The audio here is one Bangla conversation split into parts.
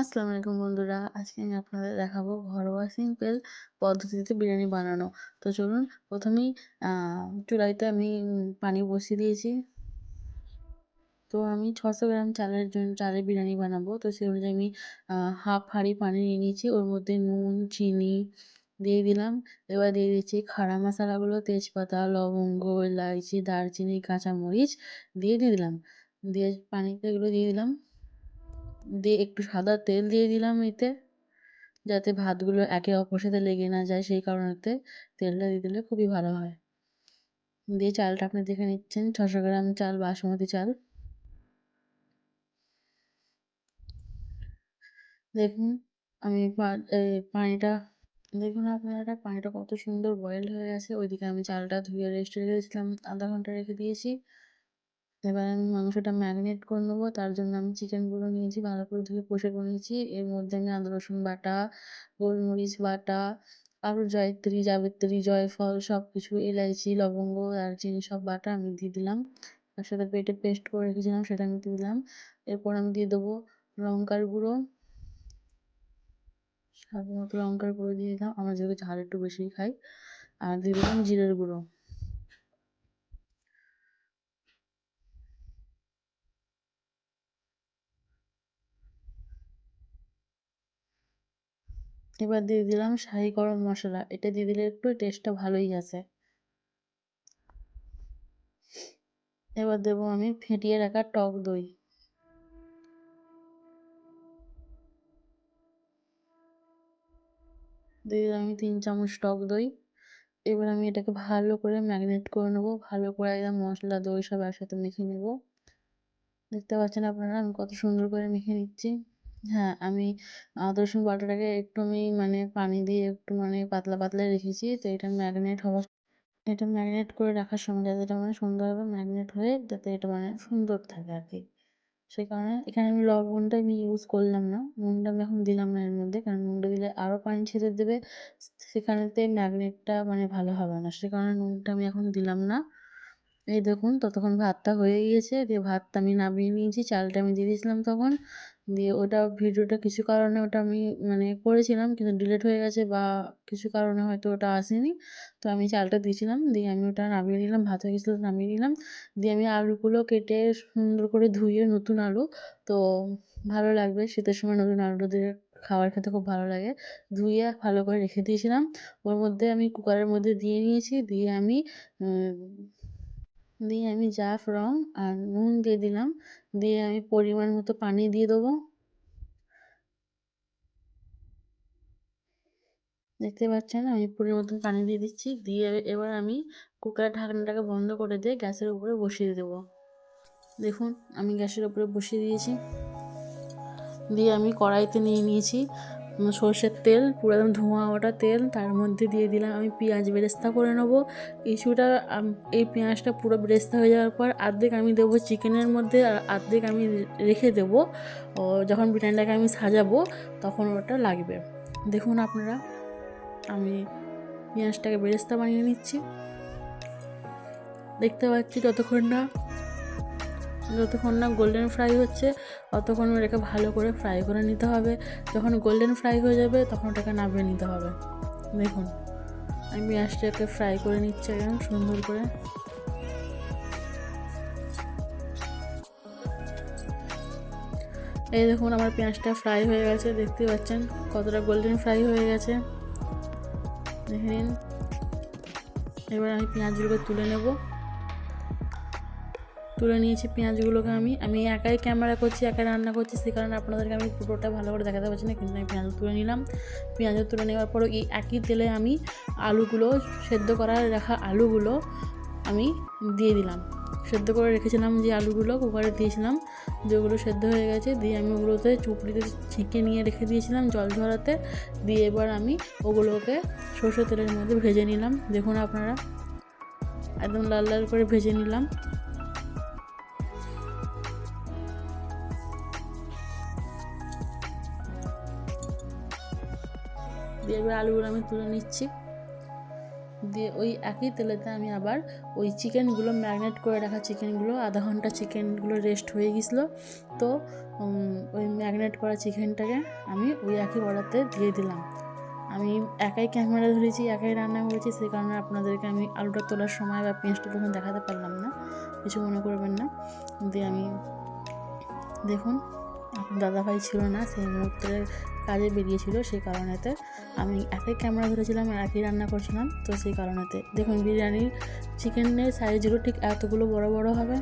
আসসালামু আলাইকুম বন্ধুরা, আজকে আমি আপনাদের দেখাবো ঘরোয়া সিম্পল পদ্ধতিতে বিরিয়ানি বানানো। তো চলুন, প্রথমেই চুলাইতে আমি পানি বসিয়ে দিয়েছি। তো আমি ছশো গ্রাম চালের জন্য, চালের বিরিয়ানি বানাবো। তো সেই অনুযায়ী আমি হাফ হাঁড়ি পানি নিয়ে নিয়েছি। ওর মধ্যে নুন, চিনি দিয়ে দিলাম। এবার দিয়ে দিচ্ছি খাড়া মশলাগুলো, তেজপাতা, লবঙ্গ, এলাইচি, দারচিনি, কাঁচামরিচ দিয়ে দিয়ে দিলাম। দিয়ে পানিতে এগুলো দিয়ে দিলাম। দিয়ে একটু সাদা তেল দিয়ে দিলাম এতে, যাতে ভাতগুলো একে অপরের সাথে লেগে না যায়, সেই কারণেতে তেলটা দিয়ে দিলে খুবই ভালো হয়। দিয়ে চালটা আপনি দেখে নিচ্ছেন, ছশো গ্রাম চাল, বাসমতি চাল। দেখুন, আমি পানিটা, দেখুন আপনারা, পানিটা কত সুন্দর বয়েল হয়ে গেছে। ওইদিকে আমি চালটা ধুয়ে রেস্টে রেখে দিয়েছিলাম, আধা ঘণ্টা রেখে দিয়েছি। এবার আমি মাংসটা ম্যারিনেট করে নেব। তার জন্য আমি চিকেনগুলো নিয়েছি, ভালো করে ধুয়ে পরিষ্কার করে নিয়েছি। এর মধ্যে আমি আদা, রসুন বাটা, গোলমরিচ বাটা, আরও জয়ত্রী, জাবিত্রী, জয়ফল সব কিছু এলাইচি, লবঙ্গ, দারচিনি, সব বাটা আমি দিয়ে দিলাম। তার সাথে পেটে পেস্ট করে রেখেছিলাম, সেটা আমি দিয়ে দিলাম। এরপর আমি দিয়ে দেবো লঙ্কার গুঁড়ো। স্বাদ মতো লঙ্কার গুঁড়ো দিয়ে দিলাম। আমরা যেহেতু ঝাল একটু বেশিই খাই। আর দিয়ে দিলাম জিরের গুঁড়ো। এবার দিয়ে দিলাম শাহি গরম মশলা। এটা দিয়ে দিলে একটু টেস্টটা ভালোই আসে এবার দেবো আমি ফেটিয়ে রাখা টক দই। দিয়ে দিলাম আমি তিন চামচ টক দই। এবার আমি এটাকে ভালো করে ম্যাগনেট করে নেব। ভালো করে একদম মশলা, দই সব একসাথে মেখে নেব। দেখতে পাচ্ছেন আপনারা, আমি কত সুন্দর করে মেখে নিচ্ছি। হ্যাঁ আমি আদা রসুন বাটাটাকে একটু আমি মানে পানি দিয়ে একটু মানে পাতলা পাতলা রেখেছি। তো এটা ম্যারিনেট হওয়ার, এটা ম্যারিনেট করে রাখার সময় যাতে এটা মানে সুন্দরভাবে ম্যারিনেট হয়ে যাতে এটা মানে সুন্দর থাকে আর কি। সেই কারণে এখানে আমি লবণটা আমি ইউজ করলাম না। নুনটা আমি এখন দিলাম না এর মধ্যে। কারণ নুনটা দিলে আরও পানি ছেড়ে দেবে, সেখানেতে ম্যাগনেটটা মানে ভালো হবে না। সে কারণে নুনটা আমি এখন দিলাম না। এই দেখুন, ততক্ষণ ভাতটা হয়ে গিয়েছে। দিয়ে ভাতটা আমি নামিয়ে নিয়েছি। চালটা আমি দিয়ে দিয়েছিলাম তখন। দিয়ে ওটা ভিডিওটা কিছু কারণে ওটা আমি মানে করেছিলাম কিন্তু ডিলিট হয়ে গেছে বা কিছু কারণে হয়তো ওটা আসেনি। তো আমি চালটা দিয়েছিলাম, দিয়ে আমি ওটা নামিয়ে নিলাম, ভাত হয়ে গেছিল নামিয়ে নিলাম। দিয়ে আমি আলুগুলো কেটে সুন্দর করে ধুয়ে নতুন আলু, তো ভালো লাগবে শীতের সময় নতুন আলু দিয়ে খাবার খেতে খুব ভালো লাগে। ধুয়ে ভালো করে রেখে দিয়েছিলাম। ওর মধ্যে আমি কুকারের মধ্যে দিয়ে নিয়েছি, দিয়ে আমি দিয়ে আমি জাফরং আর নুন দিয়ে দিলাম। দিয়ে আমি পরিমাণ মতো পানি দিয়ে দেবো। দেখতে পাচ্ছেন আমি পরিমাণ মতো পানি দিয়ে দিচ্ছি। দিয়ে এবার আমি কুকারের ঢাকনাটাকে বন্ধ করে দিয়ে গ্যাসের উপরে বসিয়ে দেবো। দেখুন, আমি গ্যাসের উপরে বসিয়ে দিয়েছি। দিয়ে আমি কড়াইতে নিয়ে নিয়েছি। সর্ষের তেল, পুরো একদম ধোঁয়া ওটা তেল, তার মধ্যে দিয়ে দিলাম আমি পেঁয়াজ বেরেস্তা করে নেব। কিছুটা এই পেঁয়াজটা পুরো বেরেস্তা হয়ে যাওয়ার পর আর্ধেক আমি দেবো চিকেনের মধ্যে, আর আর্ধেক আমি রেখে দেবো। যখন বিরিয়ানিটাকে আমি সাজাবো, তখন ওটা লাগবে। দেখুন আপনারা, আমি পেঁয়াজটাকে বেরেস্তা বানিয়ে নিচ্ছি। দেখতে পাচ্ছি যতক্ষণ না যতক্ষণ না গোল্ডেন ফ্রাই হচ্ছে অতক্ষণ ওটাকে ভালো করে ফ্রাই করে নিতে হবে। যখন গোল্ডেন ফ্রাই হয়ে যাবে, তখন ওটাকে নামিয়ে নিতে হবে। দেখুন, আমি পেঁয়াজটাকে ফ্রাই করে নিচ্ছি একদম সুন্দর করে। এই দেখুন, আমার পেঁয়াজটা ফ্রাই হয়ে গেছে দেখতে পাচ্ছেন কতটা গোল্ডেন ফ্রাই হয়ে গেছে। দেখে নিন। এবার আমি পেঁয়াজগুলোকে তুলে নেব। তুলে নিয়েছি পেঁয়াজগুলোকে আমি। আমি একাই ক্যামেরা করছি, একাই রান্না করছি সে কারণে আপনাদেরকে আমি পুরোটা ভালো করে দেখাতে পারছি না, কিন্তু আমি পেঁয়াজ তুলে নিলাম। পেঁয়াজ তুলে নেওয়ার পর এই একই তেলে আমি আলুগুলো সেদ্ধ করা রাখা আলুগুলো আমি দিয়ে দিলাম। সেদ্ধ করে রেখেছিলাম যে আলুগুলো, কুকারে দিয়েছিলাম যেগুলো সেদ্ধ হয়ে গেছে, দিয়ে আমি ওগুলোতে চুপড়িতে ছেঁকে নিয়ে রেখে দিয়েছিলাম জল ঝরাতে। দিয়ে এবার আমি ওগুলোকে সর্ষে তেলের মধ্যে ভেজে নিলাম। দেখুন আপনারা, একদম লাল লাল করে ভেজে নিলাম। দিয়ে এবার আলুগুলো আমি তুলে নিচ্ছি। দিয়ে ওই একই তেলেতে আমি আবার ওই চিকেনগুলো ম্যারিনেট করে রাখা চিকেনগুলো, আধা ঘণ্টা চিকেনগুলো রেস্ট হয়ে গেছিল। তো ওই ম্যারিনেট করা চিকেনটাকে আমি ওই একই কড়াতে দিয়ে দিলাম। আমি একাই ক্যামেরা ধরেছি, একাই রান্না করেছি সেই কারণে আপনাদেরকে আমি আলুটা তোলার সময় বা পেঁয়াজটা তখন দেখাতে পারলাম না, কিছু মনে করবেন না। দিয়ে আমি, দেখুন, দাদাভাই ছিল না, সেই মুহূর্তে কাজে বেরিয়েছিল সেই কারণেতে আমি একাই ক্যামেরা ধরেছিলাম আর একই রান্না করছিলাম, তো সেই কারণেতে। দেখুন বিরিয়ানির চিকেনের সাইজগুলো ঠিক এতগুলো বড় বড় হবে।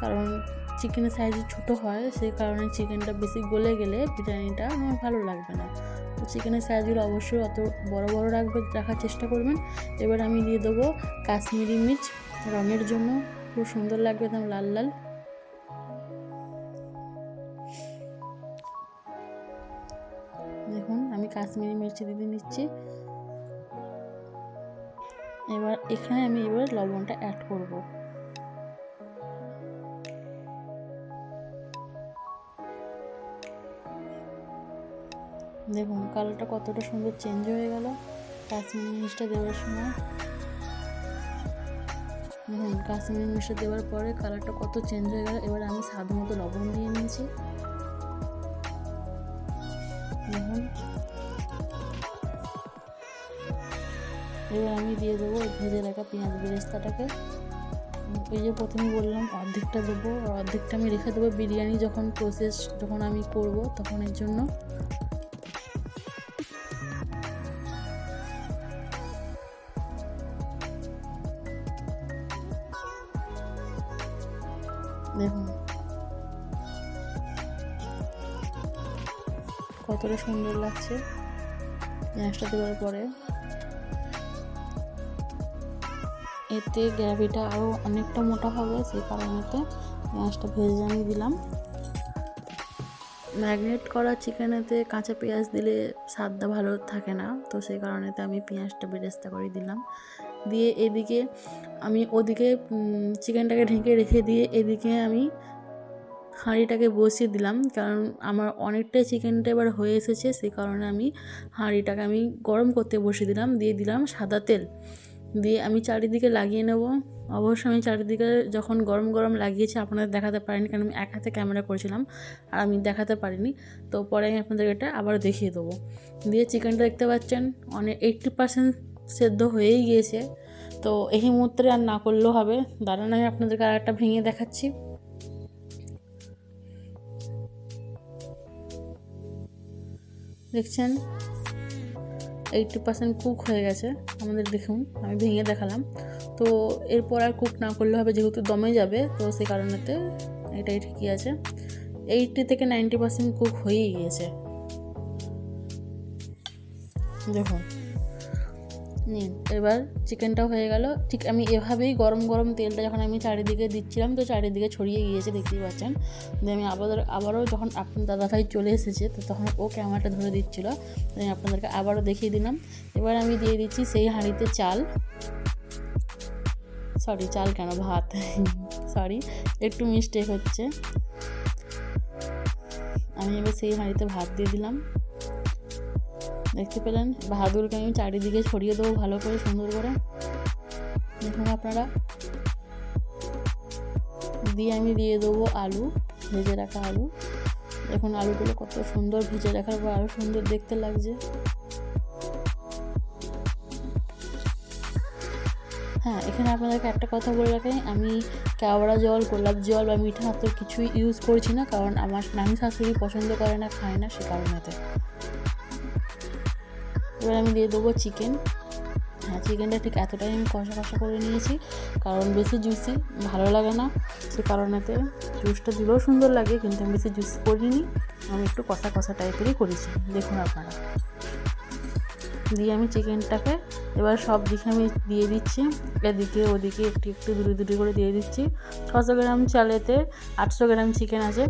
কারণ চিকেনের সাইজ ছোট হয়, সেই কারণে চিকেনটা বেশি গলে গেলে বিরিয়ানিটা আমার ভালো লাগবে না। তো চিকেনের সাইজগুলো অবশ্যই অত বড় বড় রাখবে, রাখার চেষ্টা করবেন। এবার আমি দিয়ে দেবো কাশ্মীরি মির্চ, রঙের জন্য। খুব সুন্দর লাগবে একদম লাল লাল। কাশ্মীরি মির্চি দিয়ে নিচ্ছি। এবার এখানে আমি এবার লবণটা অ্যাড করব। দেখুন কালারটা কতটা সুন্দর চেঞ্জ হয়ে গেল কাশ্মীরি মির্চটা দেওয়ার সময়। দেখুন, কাশ্মীরি মির্চটা দেওয়ার পরে কালারটা কত চেঞ্জ হয়ে গেল। এবার আমি স্বাদ মতো লবণ দিয়ে নিয়েছি। দেখুন এবার আমি দিয়ে দেবো ভেজে রাখা পেঁয়াজ বেরেস্তাটাকে। ওই যে প্রথমে বললাম অর্ধেকটা দেবো, আর অর্ধেকটা আমি রেখে দেবো বিরিয়ানি যখন প্রসেস যখন আমি করব তখন এর জন্য। দেখুন। কতটা সুন্দর লাগছে। পেঁয়াজটা দেওয়ার পরে। এতে গ্রেভিটা আরও অনেকটা মোটা হবে সেই কারণেতে পেঁয়াজটা ভেজে আমি দিলাম। ম্যাগনেট করা চিকেনেতে কাঁচা পেঁয়াজ দিলে স্বাদটা ভালো থাকে না, তো সেই কারণেতে আমি পেঁয়াজটা বেরেস্তা করে দিলাম। দিয়ে এদিকে আমি ওদিকে চিকেনটাকে ঢেকে রেখে দিয়ে এদিকে আমি হাঁড়িটাকে বসিয়ে দিলাম, কারণ আমার অনেকটাই চিকেনটা এবার হয়ে এসেছে সেই কারণে আমি হাঁড়িটাকে আমি গরম করতে বসিয়ে দিলাম, দিয়ে দিলাম সাদা তেল। দিয়ে আমি চারিদিকে লাগিয়ে নেব। অবশ্যই আমি চারিদিকে যখন গরম গরম লাগিয়েছি, আপনাদের দেখাতে পারিনি কারণ আমি এক হাতে ক্যামেরা করেছিলাম আর আমি দেখাতে পারিনি। তো পরে আমি আপনাদের এটা আবার দেখিয়ে দেবো। দিয়ে চিকেনটা দেখতে পাচ্ছেন, অনেক এইট্টি পার্সেন্ট সেদ্ধ হয়েই গিয়েছে। তো এই মুহূর্তে আর না করলেও হবে। দাঁড়ান, আমি আপনাদেরকে আর একটা ভেঙে দেখাচ্ছি। দেখছেন? এইটটি পার্সেন্ট কুক হয়ে গেছে, আমাদের দেখুন, আমি ভেঙে দেখালাম। তো এরপর আর কুক না করলে হবে, যেহেতু দমে যাবে, তো সেই কারণেতে এটাই ঠিকই আছে? এইটটি থেকে নাইনটি পার্সেন্ট কুক হয়েই গিয়েছে। দেখুন। নিন এবার চিকেনটাও হয়ে গেল। ঠিক আমি এভাবেই গরম গরম তেলটা যখন আমি চারিদিকে দিচ্ছিলাম, তো চারিদিকে ছড়িয়ে গিয়েছে, দেখতেই পাচ্ছেন। দিয়ে আমি আবার আবারও যখন আপনার দাদাভাই চলে এসেছে, তো তখন ও ক্যামেরাটা ধরে দিচ্ছিল। আমি আপনাদেরকে আবারও দেখিয়ে দিলাম। এবার আমি দিয়ে দিচ্ছি সেই হাঁড়িতে চাল। সরি চাল কেন? ভাত। সরি একটু মিস্টেক হচ্ছে। আমি এবার সেই হাঁড়িতে ভাত দিয়ে দিলাম। দেখতে পেলেন? বাহাদুরকে আমি চারিদিকে ছড়িয়ে দেবো ভালো করে, সুন্দর করে। দেখুন আপনারা। দিয়ে আমি দিয়ে দেবো আলু, ভেজে রাখা আলু। দেখুন আলুগুলো কত সুন্দর ভেজে রাখার পর আরও সুন্দর দেখতে লাগছে। হ্যাঁ এখানে আপনাদেরকে একটা কথা বলে রাখি আমি কেওড়া জল, গোলাপ জল বা মিঠা হাত কিছুই ইউজ করছি না, কারণ আমার নানি শাশুড়ি পছন্দ করে না, খায় না সে কারণেতে। এবার আমি দিয়ে দেবো চিকেন হ্যাঁ চিকেনটা ঠিক এতটাই আমি কষা কষা করে নিয়েছি, কারণ বেশি জুসি ভালো লাগে না। সে কারণেতে জুসটা দিলেও সুন্দর লাগে, কিন্তু আমি বেশি জুস করিনি। আমি একটু কষা কষা টাইপেরই করেছি, দেখুন আপনারা। দিয়ে আমি চিকেনটাকে এবার সব দিকে আমি দিয়ে দিচ্ছি, এদিকে ওদিকে একটু একটু দুটি দুটি করে দিয়ে দিচ্ছি। ছশো গ্রাম চালেতে আটশো গ্রাম চিকেন আছে।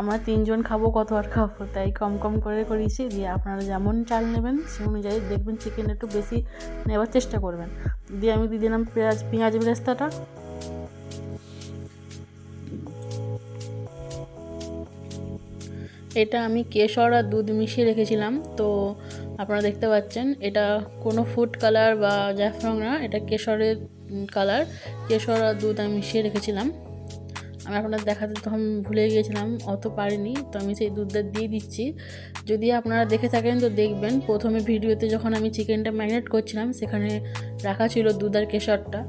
আমরা তিনজন খাব, কত আর খাব? তাই কম কম করে করিয়েছি দিয়ে আপনারা যেমন চাল নেবেন, সেই অনুযায়ী দেখবেন চিকেন একটু বেশি নেওয়ার চেষ্টা করবেন। দিয়ে আমি দিয়ে দিলাম পেঁয়াজ পেঁয়াজ বেরেস্তাটা। এটা আমি কেশর আর দুধ মিশিয়ে রেখেছিলাম, তো আপনারা দেখতে পাচ্ছেন, এটা কোনো ফুড কালার বা জ্যাফরং না, এটা কেশরের কালার কেশর আর দুধ আমি মিশিয়ে রেখেছিলাম। আমি আপনারা দেখাতে তখন ভুলে গিয়েছিলাম, অত পারিনি, তো আমি সেই দুধটা দিয়ে দিচ্ছি। যদি আপনারা দেখে থাকেন তো দেখবেন, প্রথমে ভিডিওতে যখন আমি চিকেনটা ম্যারিনেট করছিলাম, সেখানে রাখা ছিল দুধ আর কেশরটা।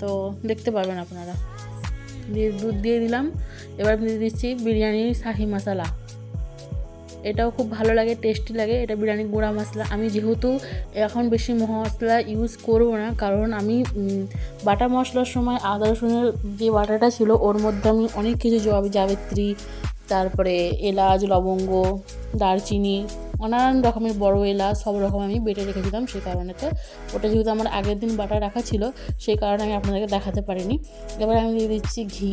তো দেখতে পাবেন আপনারা। দিয়ে দুধ দিয়ে দিলাম, এবার দিয়ে দিচ্ছি বিরিয়ানির শাহি মশলা। এটাও খুব ভালো লাগে টেস্টি লাগে। এটা বিরিয়ানি গুঁড়া মশলা। আমি যেহেতু এখন বেশি মশলা ইউজ করব না, কারণ আমি বাটা মশলার সময় আদা, রসুনের যে বাটাটা ছিল, ওর মধ্যে আমি অনেক কিছু জব জাবেত্রী, তারপরে এলাচ, লবঙ্গ, দারচিনি, নানান রকমের বড় এলাচ, সব রকম আমি বেটে রেখেছিলাম সেই কারণেতে ওটা যেহেতু আমার আগের দিন বাটা রাখা ছিল, সেই কারণে আমি আপনাদেরকে দেখাতে পারিনি। এবার আমি দিয়ে দিচ্ছি ঘি।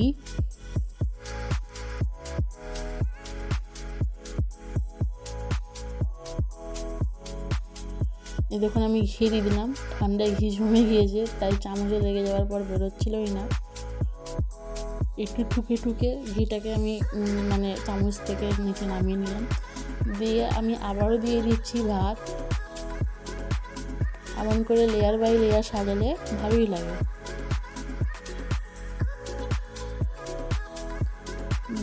দেখুন, আমি ঘি দিয়ে দিলাম। ঠান্ডায় ঘি জমে গিয়েছে, তাই চামচে লেগে যাওয়ার পর বেরোচ্ছিলই না। একটু টুকে টুকে ঘিটাকে আমি মানে চামচ থেকে নিচে নামিয়ে নিলাম। দিয়ে আমি আবারও দিয়ে দিচ্ছি ভাত। এমন করে লেয়ার বাই লেয়ার সাজালে ভালোই লাগে।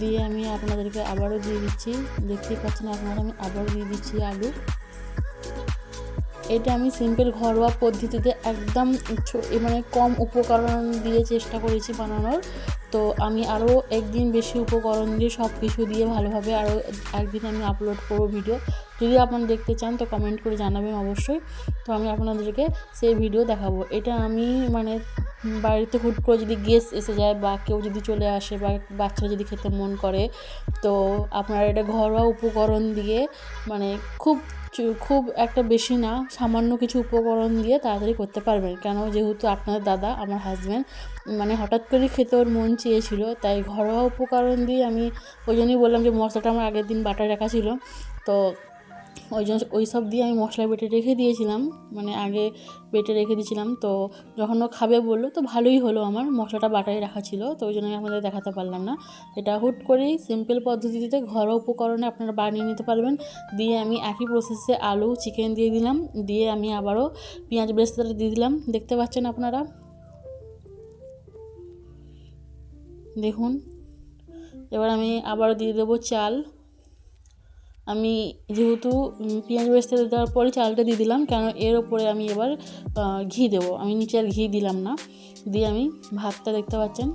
দিয়ে আমি আপনাদেরকে আবারও দিয়ে দিচ্ছি। দেখতেই পাচ্ছেন আপনারা, আমি আবারও দিয়ে দিচ্ছি আলু। এটা আমি সিম্পল ঘরোয়া পদ্ধতিতে একদম মানে কম উপকরণ দিয়ে চেষ্টা করেছি বানানোর। তো আমি আরও একদিন বেশি উপকরণ দিয়ে সব কিছু দিয়ে ভালোভাবে আরও একদিন আমি আপলোড করব ভিডিও যদি আপনারা দেখতে চান তো কমেন্ট করে জানাবেন অবশ্যই। তো আমি আপনাদেরকে সেই ভিডিও দেখাবো। এটা আমি মানে বাড়িতে হুট করে যদি গেস্ট এসে যায় বা কেউ যদি চলে আসে বা বাচ্চারা যদি খেতে মন করে, তো আপনারা এটা ঘরোয়া উপকরণ দিয়ে মানে খুব খুব একটা বেশি না, সামান্য কিছু উপকরণ দিয়ে তাড়াতাড়ি করতে পারবেন। কেন? যেহেতু আপনার দাদা, আমার হাজব্যান্ড মানে হঠাৎ করে খেতে ওর মন চেয়েছিল, তাই ঘরোয়া উপকরণ দিয়ে আমি ওই জন্যই বললাম যে মশলাটা আমার আগের দিন বাটা রাখা ছিল। তো ওই জন্য ওই সব দিয়ে আমি মশলা বেটে রেখে দিয়েছিলাম। মানে আগে বেটে রেখে দিয়েছিলাম। তো যখন ও খাবে বলল, তো ভালোই হলো আমার। মশলাটা বাটাই রাখা ছিল। তো ওই জন্য আমি আপনাদের দেখাতে পারলাম না। এটা হুট করেই সিম্পল পদ্ধতিতে ঘরোয়া উপকরণে আপনারা বানিয়ে নিতে পারবেন। দিয়ে আমি একই প্রসেসে আলু চিকেন দিয়ে দিলাম। দিয়ে আমি আবারও পেঁয়াজ বেরেস্তাটা দিয়ে দিলাম। দেখতে পাচ্ছেন আপনারা? দেখুন। এবার আমি আবারও দিয়ে দেবো চাল। আমি যেহেতু পেঁয়াজ বেরেস্তা দেওয়ার পরে চালটা দিয়ে দিলাম, কেন এর ওপরে আমি এবার ঘি দেবো। আমি নিচে আর ঘি দিলাম না। দিয়ে আমি ভাতটা দেখতে পাচ্ছেন,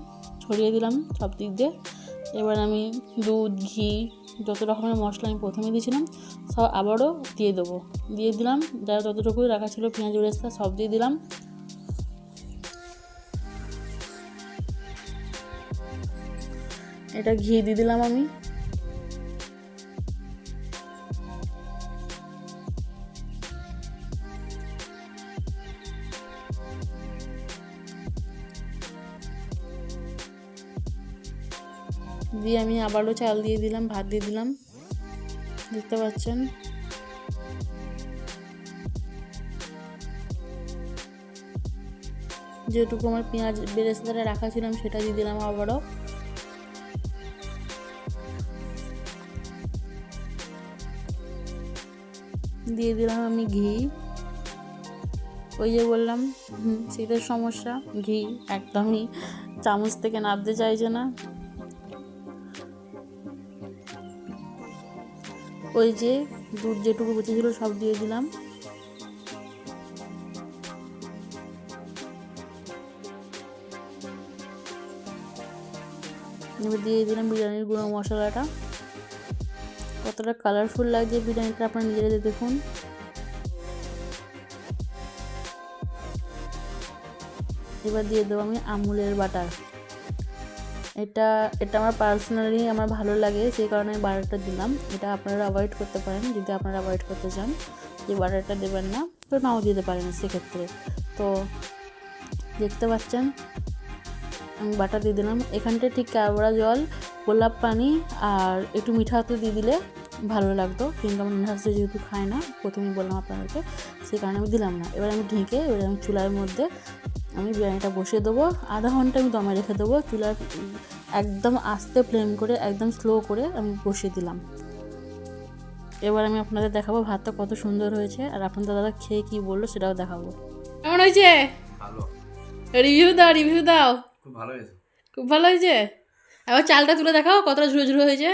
ছড়িয়ে দিলাম সব দিক দিয়ে। এবার আমি দুধ, ঘি, যত রকমের মশলা আমি প্রথমে দিয়েছিলাম, সব আবারও দিয়ে দেবো। দিয়ে দিলাম, যা যতটুকুই রাখা ছিল, পেঁয়াজ বেরেস্তা সব দিয়ে দিলাম। এটা ঘি দিয়ে দিলাম আমি। দিয়ে আমি আবারও চাল দিয়ে দিলাম, ভাত দিয়ে দিলাম। দেখতে পাচ্ছেন? যেটুকু আমার পেঁয়াজ বেরেস্তাটা রাখা ছিলাম সেটা দিয়ে দিলাম আবারও। দিয়ে দিলাম আমি ঘি। ওই যে বললাম শীতের সমস্যা, ঘি একদমই চামচ থেকে নামতে চাইছে না। ওই যে দুধ যেটুকু বেঁচেছিল সব দিয়ে দিলাম। এবার দিয়ে দিলাম বিরিয়ানির গুঁড়ো মশলাটা। কতটা কালারফুল লাগছে বিরিয়ানিটা আপনারা নিজেরা দেখুন। এবার দিয়ে দেবো আমি আমুলের বাটার। এটা এটা আমার পার্সোনালি আমার ভালো লাগে, সেই কারণে আমি বাটারটা দিলাম। এটা আপনারা অ্যাভয়েড করতে পারেন, যদি আপনারা অ্যাভয়েড করতে চান। যে বাটারটা দেবেন না তো নাও দিতে পারেন সেক্ষেত্রে। তো, দেখতে পাচ্ছেন? আমি বাটার দিয়ে দিলাম। এখানটা ঠিক কাবড়া জল, গোলাপ পানি, আর একটু মিঠা হাতে দিয়ে দিলে ভালো লাগতো। কিন্তু আমার নার্সে যেহেতু খায় না, প্রথমেই বললাম আপনাদেরকে, সেই কারণে আমি দিলাম না। এবার আমি ঢেকে, এবার আমি চুলার মধ্যে আমি বিরিয়ানিটা বসিয়ে দেবো। আধা ঘণ্টা আমি দমে রেখে দেবো। চুলার একদম আস্তে ফ্লেম করে একদম স্লো করে আমি বসিয়ে দিলাম। এবার আমি আপনাদের দেখাবো ভাতটা কত সুন্দর হয়েছে। আর আপনাদের দাদা খেয়ে কি বলল সেটাও দেখাবো। কেমন হয়েছে? রিভিউ দাও রিভিউ দাও। খুব ভালো হয়েছে। খুব ভালো হয়েছে? এবার চালটা তুলে দেখাও কতটা ঝুড়ো ঝুড়ো হয়েছে।